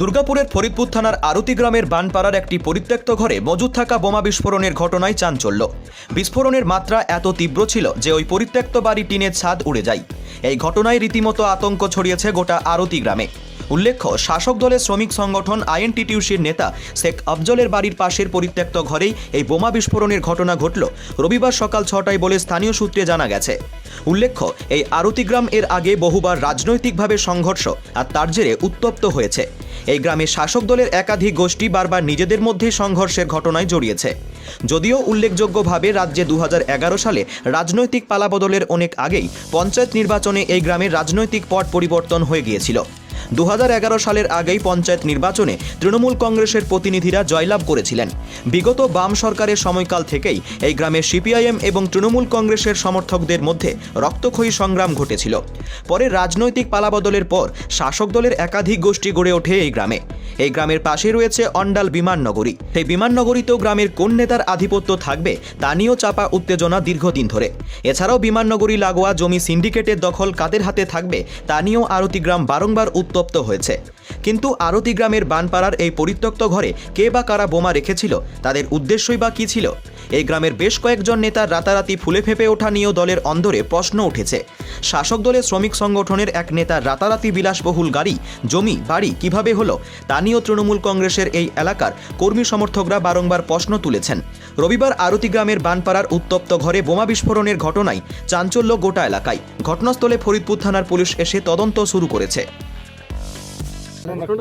দুর্গাপুরের ফরিদপুর থানার আরতি গ্রামের বানপাড়ার একটি পরিত্যক্ত ঘরে মজুদ থাকা বোমা বিস্ফোরণের ঘটনায় চাঞ্চল্য। বিস্ফোরণের মাত্রা এত তীব্র ছিল যে ওই পরিত্যক্ত বাড়ি টিনের ছাদ উড়ে যায়। এই ঘটনায় রীতিমতো আতঙ্ক ছড়িয়েছে গোটা আরতি গ্রামে। উল্লেখ্য, শাসক দলের শ্রমিক সংগঠন আইএনটিটিউসির নেতা শেখ আফজলের বাড়ির পাশের পরিত্যক্ত ঘরেই এই বোমা বিস্ফোরণের ঘটনা ঘটল। রবিবার সকাল ছটায় বলে স্থানীয় সূত্রে জানা গেছে। উল্লেখ্য, এই আরতিগ্রাম এর আগে বহুবার রাজনৈতিকভাবে সংঘর্ষ আর তার জেরে উত্তপ্ত হয়েছে। এই গ্রামে শাসক দলের একাধিক গোষ্ঠী বারবার নিজেদের মধ্যে সংঘর্ষের ঘটনায় জড়িয়েছে। যদিও উল্লেখযোগ্যভাবে রাজ্যে দু হাজার এগারো সালে রাজনৈতিক পালাবদলের অনেক আগেই পঞ্চায়েত নির্বাচনে এই গ্রামের রাজনৈতিক পট পরিবর্তন হয়ে গিয়েছিল। দু হাজার এগারো সালের আগেই পঞ্চায়েত নির্বাচনে তৃণমূল কংগ্রেসের প্রতিনিধিরা জয়লাভ করেছিলেন। বিগত বাম সরকারের সময়কাল থেকেই এই গ্রামে সিপিআইএম এবং তৃণমূল কংগ্রেসের সমর্থকদের মধ্যে রক্তক্ষয়ী সংগ্রাম ঘটেছিল। পরে রাজনৈতিক পালাবদলের পর শাসক দলের একাধিক গোষ্ঠী গড়ে ওঠে এই গ্রামে। এই গ্রামের পাশে রয়েছে অন্ডাল বিমাননগরী সেই বিমাননগরীতেও গ্রামের কোন নেতার আধিপত্য থাকবে, তা নিয়েও চাপা উত্তেজনা দীর্ঘদিন ধরে। এছাড়াও বিমাননগরী লাগোয়া জমি সিন্ডিকেটের দখল কাদের হাতে থাকবে, তা নিয়েও আরতিগ্রাম বারংবার উত্তপ্ত হয়েছে। কিন্তু আরতি গ্রামের বানপাড়ার এই পরিত্যক্ত ঘরে কে বা কারা বোমা রেখেছিল, তাদের উদ্দেশ্যই বা কী ছিল? এই গ্রামের বেশ কয়েকজন নেতার রাতারাতি ফুলে ফেঁপে ওঠা নিয়েও দলের অন্দরে প্রশ্ন উঠেছে। শাসক দলের শ্রমিক সংগঠনের এক নেতার রাতারাতি বিলাসবহুল গাড়ি, জমি, বাড়ি কীভাবে হলো, তা নিয়েও তৃণমূল কংগ্রেসের এই এলাকার কর্মী সমর্থকরা বারংবার প্রশ্ন তুলেছেন। রবিবার আরতি গ্রামের বানপাড়ার উত্তপ্ত ঘরে বোমা বিস্ফোরণের ঘটনায় চাঞ্চল্য গোটা এলাকায়। ঘটনাস্থলে ফরিদপুর থানার পুলিশ এসে তদন্ত শুরু করেছে।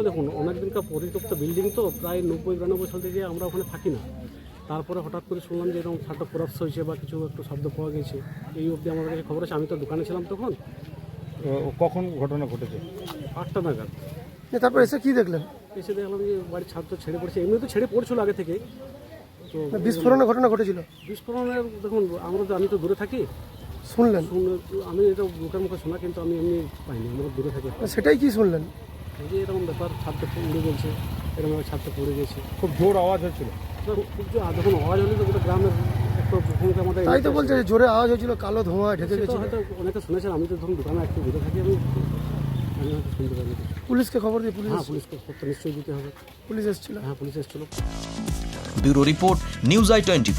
দেখুন, অনেকদিনকার পরিত্যক্ত বিল্ডিং তো, প্রায় নব্বই, বিরানব্বই সাল থেকে আমরা ওখানে থাকি না। তারপরে হঠাৎ করে শুনলাম যে এরকম ছাদটা কোলাপস হয়েছে বা কিছু একটু শব্দ পাওয়া গেছে এই অবধি আমার কাছে খবর আছে। আমি তো দোকানে ছিলাম তখন। ও কখন ঘটনা ঘটেছে? আটটা নাগাদ। নিয়ে তারপর এসে কি দেখলেন? এসে দেখলাম যে বাড়ির ছাদ তো ছেড়ে পড়েছে। এমনি তো ছেড়ে পড়ছিল আগে থেকে। তো বিস্ফোরণের ঘটনা ঘটেছিল? বিস্ফোরণের দেখুন আমরা তো আমি তো দূরে থাকি। শুনলেন? শুনে আমি এটা লোকের মুখে শোনা কিন্তু আমি এমনি পাইনি আমরা দূরে থাকি। সেটাই কি শুনলেন? যে এরকম ব্যাপার ছাদটা উড়ে গেছে এরকম ছাদটা পড়ে গেছে। খুব জোর আওয়াজ হচ্ছিল। যখন আওয়াজ হলে তো গোটা গ্রামের আমাদের তাই তো বলছে জোরে আওয়াজ হয়েছিল কালো ধোঁয়া ঢেকে গেছে হয়তো অনেকে শুনেছেন আমি তো ধরুন দোকানে একটু ঘুরে থাকি আমি। পুলিশকে খবর দিয়ে পুলিশ হ্যাঁ পুলিশকে নিশ্চয়ই দিতে হবে। পুলিশ এসেছিল। হ্যাঁ পুলিশ এসেছিল। Bureau report news I twenty